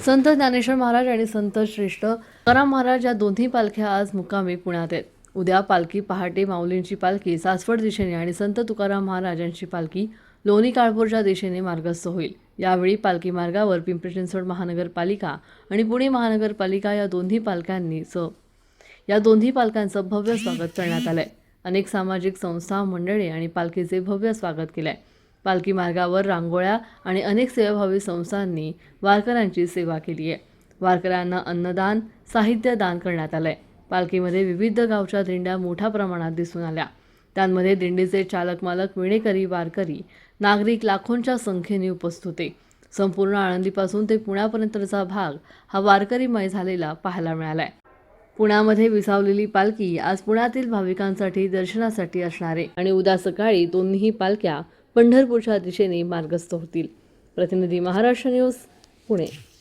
संत ज्ञानेश्वर महाराज आणि संत श्रेष्ठ तुकाराम महाराज या दोन्ही पालख्या आज मुक्कामी पुण्यात आहेत. उद्या पालखी पहाटे माऊलींची पालखी सासवड दिशेने आणि संत तुकाराम महाराजांची पालखी लोणी काळपूरच्या दिशेने मार्गस्थ होईल. यावेळी पालखी मार्गावर पिंपरी चिंचवड महानगरपालिका आणि पुणे महानगरपालिका या दोन्ही पालख्यांनी स या दोन्ही पालकांचं भव्य स्वागत करण्यात आलंय. अनेक सामाजिक संस्था मंडळे आणि पालखीचे भव्य स्वागत केलंय. पालखी मार्गावर रांगोळ्या आणि अनेक सेवाभावी संस्थांनी वारकऱ्यांची सेवा केली आहे. वारकऱ्यांना अन्नदान साहित्य दान करण्यात आलं आहे पालखीमध्ये विविध गावच्या दिंड्या मोठ्या प्रमाणात दिसून आल्या. त्यांमध्ये दिंडीचे चालक मालक विणेकरी वारकरी नागरिक लाखोंच्या संख्येने उपस्थित होते. संपूर्ण आळंदीपासून ते पुण्यापर्यंतचा भाग हा वारकरीमय झालेला पाहायला मिळाला आहे पुण्यामध्ये विसावलेली पालखी आज पुण्यातील भाविकांसाठी दर्शनासाठी असणार आहे आणि उद्या सकाळी दोन्ही पालख्या पंढरपूरच्या दिशेने मार्गस्थ होतील. प्रतिनिधी महाराष्ट्र न्यूज पुणे.